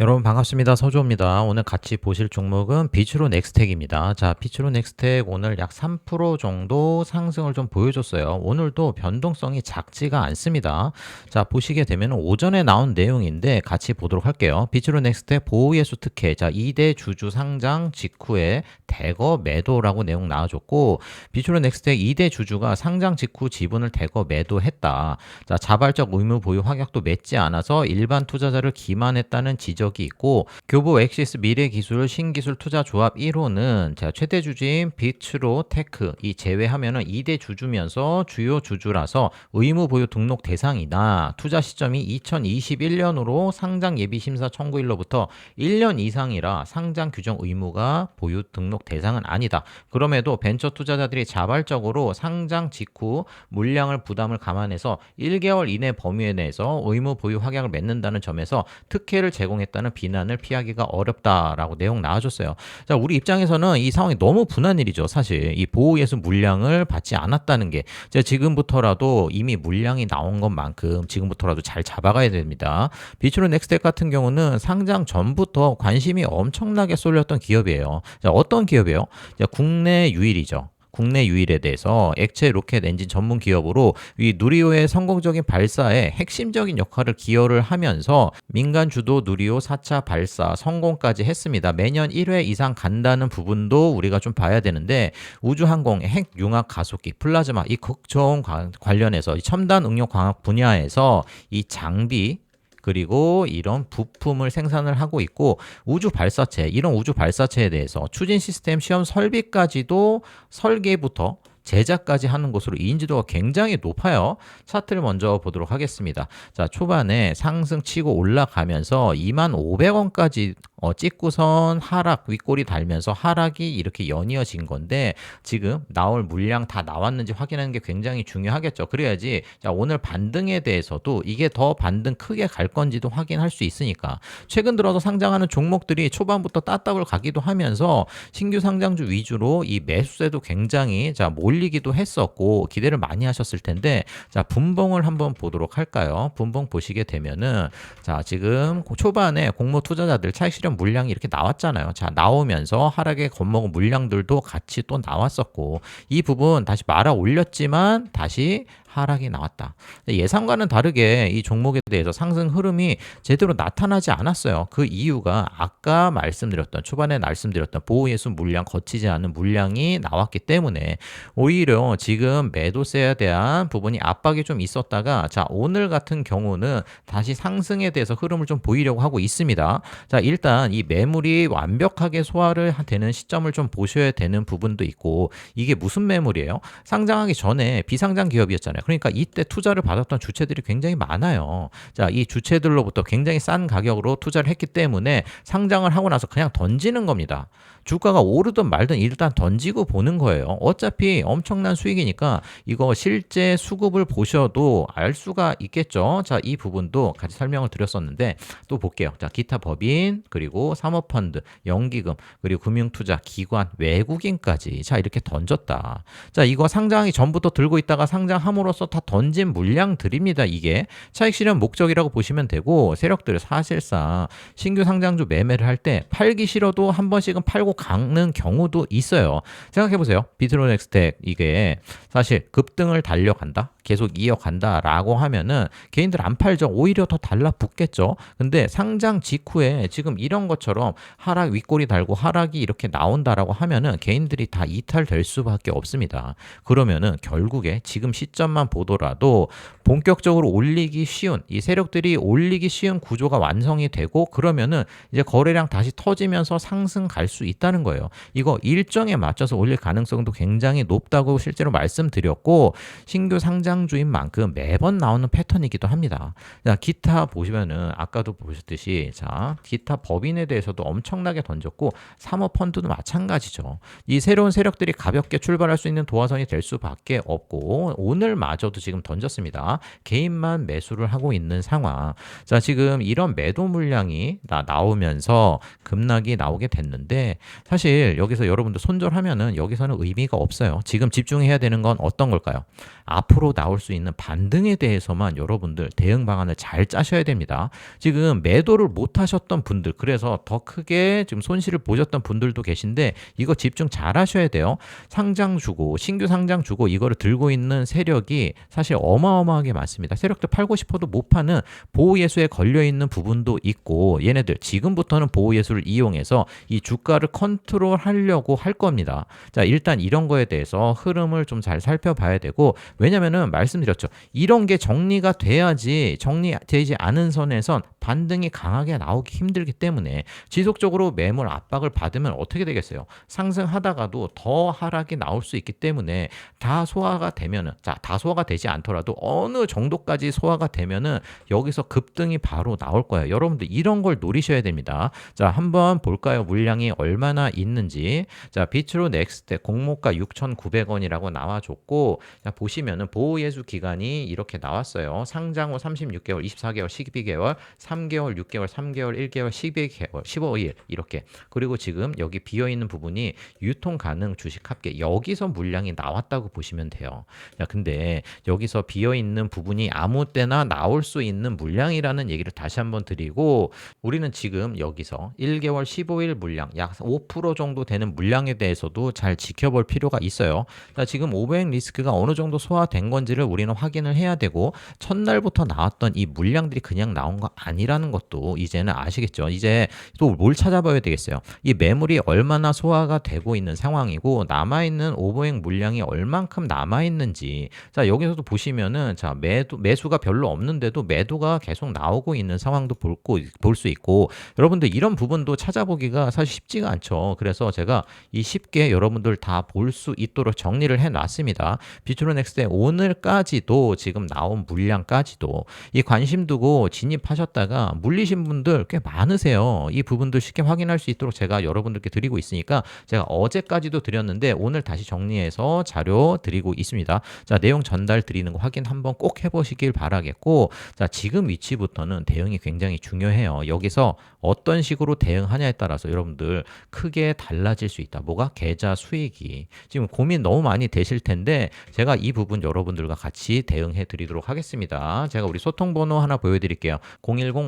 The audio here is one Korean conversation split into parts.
여러분 반갑습니다. 서주호입니다. 오늘 같이 보실 종목은 비추로 넥스텍입니다. 자, 비추로 넥스텍 오늘 약 3% 정도 상승을 좀 보여줬어요. 오늘도 변동성이 작지가 않습니다. 자, 보시게 되면 오전에 나온 내용인데 같이 보도록 할게요. 비추로 넥스텍 보호예수 특혜. 자, 2대 주주 상장 직후에 대거 매도라고 내용 나와줬고 비추로 넥스텍 2대 주주가 상장 직후 지분을 대거 매도했다. 자, 자발적 의무 보유 확약도 맺지 않아서 일반 투자자를 기만했다는 지적 적이 있고 교보 엑시스 미래기술 신기술 투자 조합 1호는 자 최대 주주인 비츠로 테크 이 제외하면은 2대 주주면서 주요 주주라서 의무 보유 등록 대상이다. 투자 시점이 2021년으로 상장 예비 심사 청구일로부터 1년 이상이라 상장 규정 의무가 보유 등록 대상은 아니다. 그럼에도 벤처 투자자들이 자발적으로 상장 직후 물량을 부담을 감안해서 1개월 이내 범위에 내에서 의무 보유 확약을 맺는다는 점에서 특혜를 제공했다. 있다는 비난을 피하기가 어렵다라고 내용 나와줬어요. 자, 우리 입장에서는 이 상황이 너무 분한 일이죠. 사실 이 보호예수 물량을 받지 않았다는 게 지금부터라도 이미 물량이 나온 것만큼 지금부터라도 잘 잡아가야 됩니다. 비추로 넥스텍 같은 경우는 상장 전부터 관심이 엄청나게 쏠렸던 기업이에요. 자, 어떤 기업이에요? 자, 국내 유일이죠. 국내 유일에 대해서 액체 로켓 엔진 전문 기업으로 이 누리호의 성공적인 발사에 핵심적인 역할을 기여를 하면서 민간 주도 누리호 4차 발사 성공까지 했습니다. 매년 1회 이상 간다는 부분도 우리가 좀 봐야 되는데 우주항공 핵 융합 가속기 플라즈마 이 걱정 관련해서 첨단 응용 광학 분야에서 이 장비 그리고 이런 부품을 생산을 하고 있고 우주 발사체 이런 우주 발사체에 대해서 추진 시스템 시험 설비까지도 설계부터 제작까지 하는 곳으로 인지도가 굉장히 높아요. 차트를 먼저 보도록 하겠습니다. 자, 초반에 상승 치고 올라가면서 2만 500원까지 어, 찍고선 하락 윗골이 달면서 하락이 이렇게 연이어진 건데 지금 나올 물량 다 나왔는지 확인하는 게 굉장히 중요하겠죠. 그래야지 자, 오늘 반등에 대해서도 이게 더 반등 크게 갈 건지도 확인할 수 있으니까 최근 들어서 상장하는 종목들이 초반부터 따따블 가기도 하면서 신규 상장주 위주로 이 매수세도 굉장히 자 몰리기도 했었고 기대를 많이 하셨을 텐데 자 분봉을 한번 보도록 할까요? 분봉 보시게 되면은 자 지금 초반에 공모 투자자들 차익 실현 물량이 이렇게 나왔잖아요. 자, 나오면서 하락에 겁먹은 물량들도 같이 또 나왔었고 이 부분 다시 말아 올렸지만 다시 하락이 나왔다. 예상과는 다르게 이 종목에 대해서 상승 흐름이 제대로 나타나지 않았어요. 그 이유가 아까 말씀드렸던 초반에 말씀드렸던 보호예수 물량 거치지 않은 물량이 나왔기 때문에 오히려 지금 매도세에 대한 부분이 압박이 좀 있었다가 자 오늘 같은 경우는 다시 상승에 대해서 흐름을 좀 보이려고 하고 있습니다. 자 일단 이 매물이 완벽하게 소화를 되는 시점을 좀 보셔야 되는 부분도 있고 이게 무슨 매물이에요? 상장하기 전에 비상장 기업이었잖아요. 그러니까 이때 투자를 받았던 주체들이 굉장히 많아요. 자, 이 주체들로부터 굉장히 싼 가격으로 투자를 했기 때문에 상장을 하고 나서 그냥 던지는 겁니다. 주가가 오르든 말든 일단 던지고 보는 거예요. 어차피 엄청난 수익이니까 이거 실제 수급을 보셔도 알 수가 있겠죠. 자, 이 부분도 같이 설명을 드렸었는데 또 볼게요. 자, 기타 법인, 그리고 사모펀드, 연기금, 그리고 금융투자, 기관, 외국인까지. 자, 이렇게 던졌다. 자, 이거 상장이 전부터 들고 있다가 상장함으로 써다 던진 물량들입니다. 이게 차익 실현 목적이라고 보시면 되고 세력들 사실상 신규 상장주 매매를 할 때 팔기 싫어도 한 번씩은 팔고 가는 경우도 있어요. 생각해 보세요. 비트로넥스텍 이게 사실 급등을 달려간다. 계속 이어간다라고 하면은 개인들 안 팔죠. 오히려 더 달라붙겠죠. 근데 상장 직후에 지금 이런 것처럼 하락 윗골이 달고 하락이 이렇게 나온다라고 하면은 개인들이 다 이탈될 수밖에 없습니다. 그러면은 결국에 지금 시점만 보더라도 본격적으로 올리기 쉬운 이 세력들이 올리기 쉬운 구조가 완성이 되고 그러면은 이제 거래량 다시 터지면서 상승 갈 수 있다는 거예요. 이거 일정에 맞춰서 올릴 가능성도 굉장히 높다고 실제로 말씀드렸고 신규 상장 시장주인 만큼 매번 나오는 패턴이기도 합니다. 자, 기타 보시면은 아까도 보셨듯이 자, 기타 법인에 대해서도 엄청나게 던졌고 사모 펀드도 마찬가지죠. 이 새로운 세력들이 가볍게 출발할 수 있는 도화선이 될 수밖에 없고 오늘 마저도 지금 던졌습니다. 개인만 매수를 하고 있는 상황. 자, 지금 이런 매도 물량이 나, 나오면서 급락이 나오게 됐는데 사실 여기서 여러분들 손절하면은 여기서는 의미가 없어요. 지금 집중해야 되는 건 어떤 걸까요? 앞으로 나올 수 있는 반등에 대해서만 여러분들 대응 방안을 잘 짜셔야 됩니다. 지금 매도를 못 하셨던 분들, 그래서 더 크게 지금 손실을 보셨던 분들도 계신데 이거 집중 잘 하셔야 돼요. 상장 주고, 신규 상장 주고 이거를 들고 있는 세력이 사실 어마어마하게 많습니다. 세력들 팔고 싶어도 못 파는 보호예수에 걸려 있는 부분도 있고 얘네들 지금부터는 보호예수를 이용해서 이 주가를 컨트롤 하려고 할 겁니다. 자, 일단 이런 거에 대해서 흐름을 좀 잘 살펴봐야 되고 왜냐면은 말씀드렸죠. 이런 게 정리가 돼야지 정리되지 않은 선에선 반등이 강하게 나오기 힘들기 때문에 지속적으로 매물 압박을 받으면 어떻게 되겠어요? 상승하다가도 더 하락이 나올 수 있기 때문에 다 소화가 되면은 자, 다 소화가 되지 않더라도 어느 정도까지 소화가 되면은 여기서 급등이 바로 나올 거예요. 여러분들 이런 걸 노리셔야 됩니다. 자, 한번 볼까요? 물량이 얼마나 있는지. 자, 비트로 넥스트 공모가 6,900원이라고 나와줬고 자, 보시면은 보호예수 기간이 이렇게 나왔어요. 상장 후 36개월, 24개월, 12개월, 3개월, 6개월, 3개월, 1개월, 12개월, 15일 이렇게. 그리고 지금 여기 비어 있는 부분이 유통 가능 주식 합계 여기서 물량이 나왔다고 보시면 돼요. 자, 근데 여기서 비어 있는 부분이 아무 때나 나올 수 있는 물량이라는 얘기를 다시 한번 드리고 우리는 지금 여기서 1개월 15일 물량 약 5% 정도 되는 물량에 대해서도 잘 지켜볼 필요가 있어요. 자, 지금 오버행 리스크가 어느 정도 소화된 건지를 우리는 확인을 해야 되고 첫날부터 나왔던 이 물량들이 그냥 나온 거 아니 라는 것도 이제는 아시겠죠. 이제 또 뭘 찾아봐야 되겠어요. 이 매물이 얼마나 소화가 되고 있는 상황이고 남아있는 오버행 물량이 얼만큼 남아있는지 자 여기서도 보시면은 자 매도 매수가 별로 없는데도 매도가 계속 나오고 있는 상황도 볼 수 있고 여러분들 이런 부분도 찾아보기가 사실 쉽지가 않죠. 그래서 제가 이 쉽게 여러분들 다 볼 수 있도록 정리를 해 놨습니다. 비트로넥스의 오늘까지도 지금 나온 물량까지도 이 관심 두고 진입하셨다가 물리신 분들 꽤 많으세요. 이 부분들 쉽게 확인할 수 있도록 제가 여러분들께 드리고 있으니까 제가 어제까지도 드렸는데 오늘 다시 정리해서 자료 드리고 있습니다. 자, 내용 전달 드리는 거 확인 한번 꼭 해보시길 바라겠고 자, 지금 위치부터는 대응이 굉장히 중요해요. 여기서 어떤 식으로 대응하냐에 따라서 여러분들 크게 달라질 수 있다. 뭐가 계좌 수익이 지금 고민 너무 많이 되실 텐데 제가 이 부분 여러분들과 같이 대응해 드리도록 하겠습니다. 제가 우리 소통 번호 하나 보여드릴게요.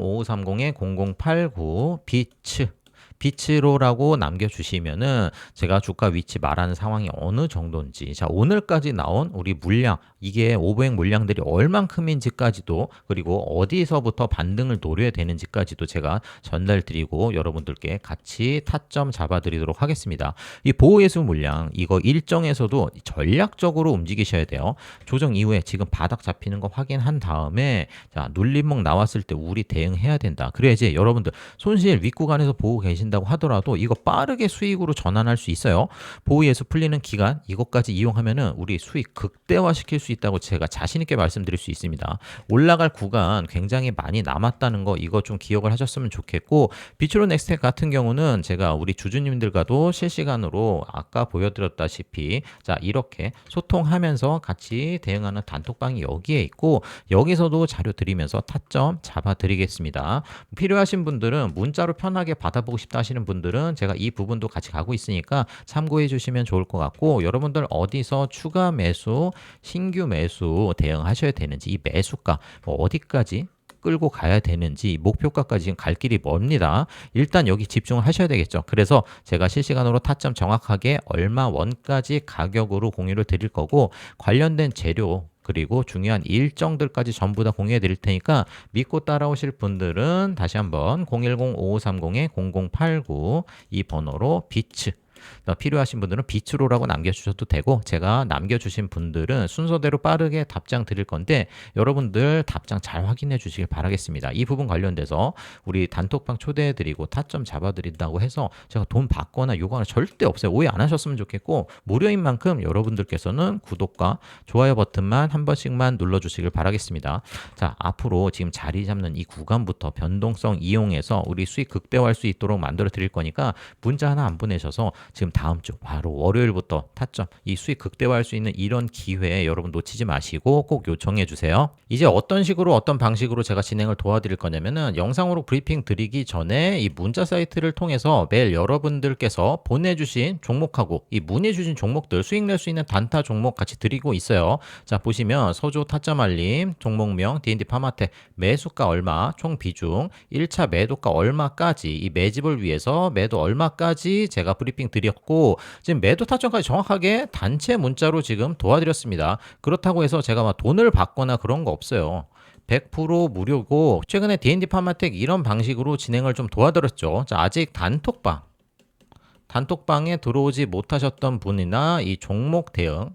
010-5530-0089 비츠 비치로라고 남겨주시면은 제가 주가 위치 말하는 상황이 어느 정도인지 자 오늘까지 나온 우리 물량 이게 오버행 물량들이 얼만큼인지까지도 그리고 어디서부터 반등을 노려야 되는지까지도 제가 전달드리고 여러분들께 같이 타점 잡아드리도록 하겠습니다. 이 보호예수 물량 이거 일정에서도 전략적으로 움직이셔야 돼요. 조정 이후에 지금 바닥 잡히는 거 확인한 다음에 자 눌림목 나왔을 때 우리 대응해야 된다. 그래야지 여러분들 손실 윗구간에서 보고 계신 다. 된다고 하더라도 이거 빠르게 수익으로 전환할 수 있어요. 보유에서 풀리는 기간 이것까지 이용하면은 우리 수익 극대화 시킬 수 있다고 제가 자신 있게 말씀드릴 수 있습니다. 올라갈 구간 굉장히 많이 남았다는 거 이거 좀 기억을 하셨으면 좋겠고 비추로 넥스텍 같은 경우는 제가 우리 주주님들과도 실시간으로 아까 보여드렸다시피 자 이렇게 소통하면서 같이 대응하는 단톡방이 여기에 있고 여기서도 자료 드리면서 타점 잡아 드리겠습니다. 필요하신 분들은 문자로 편하게 받아보고 싶다 하시는 분들은 제가 이 부분도 같이 가고 있으니까 참고해 주시면 좋을 것 같고 여러분들 어디서 추가 매수, 신규 매수 대응하셔야 되는지 이 매수가 뭐 어디까지 끌고 가야 되는지 목표가까지 지금 갈 길이 멉니다. 일단 여기 집중을 하셔야 되겠죠. 그래서 제가 실시간으로 타점 정확하게 얼마 원까지 가격으로 공유를 드릴 거고 관련된 재료 그리고 중요한 일정들까지 전부 다 공유해 드릴 테니까 믿고 따라오실 분들은 다시 한번 010-5530-0089 이 번호로 비츠 필요하신 분들은 비추로라고 남겨주셔도 되고 제가 남겨주신 분들은 순서대로 빠르게 답장 드릴 건데 여러분들 답장 잘 확인해 주시길 바라겠습니다. 이 부분 관련돼서 우리 단톡방 초대해 드리고 타점 잡아 드린다고 해서 제가 돈 받거나 요구하는 절대 없어요. 오해 안 하셨으면 좋겠고 무료인 만큼 여러분들께서는 구독과 좋아요 버튼만 한 번씩만 눌러 주시길 바라겠습니다. 자, 앞으로 지금 자리 잡는 이 구간부터 변동성 이용해서 우리 수익 극대화할 수 있도록 만들어 드릴 거니까 문자 하나 안 보내셔서 지금 다음 주 바로 월요일부터 타점 이 수익 극대화할 수 있는 이런 기회 여러분 놓치지 마시고 꼭 요청해 주세요. 이제 어떤 식으로 어떤 방식으로 제가 진행을 도와드릴 거냐면은 영상으로 브리핑 드리기 전에 이 문자 사이트를 통해서 매일 여러분들께서 보내주신 종목하고 이 문의주신 종목들 수익 낼 수 있는 단타 종목 같이 드리고 있어요. 자 보시면 서조 타점 알림 종목명 D&D 파마텍 매수가 얼마 총 비중 1차 매도가 얼마까지 이 매집을 위해서 매도 얼마까지 제가 브리핑 드 렸고 지금 매도 타점까지 정확하게 단체 문자로 지금 도와드렸습니다. 그렇다고 해서 제가 막 돈을 받거나 그런 거 없어요. 100% 무료고 최근에 D&D 파마텍 이런 방식으로 진행을 좀 도와드렸죠. 자, 아직 단톡방 단톡방에 들어오지 못하셨던 분이나 이 종목 대응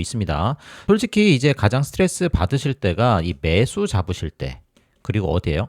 있습니다. 솔직히 이제 가장 스트레스 받으실 때가 이 매수 잡으실 때 그리고 어디에요?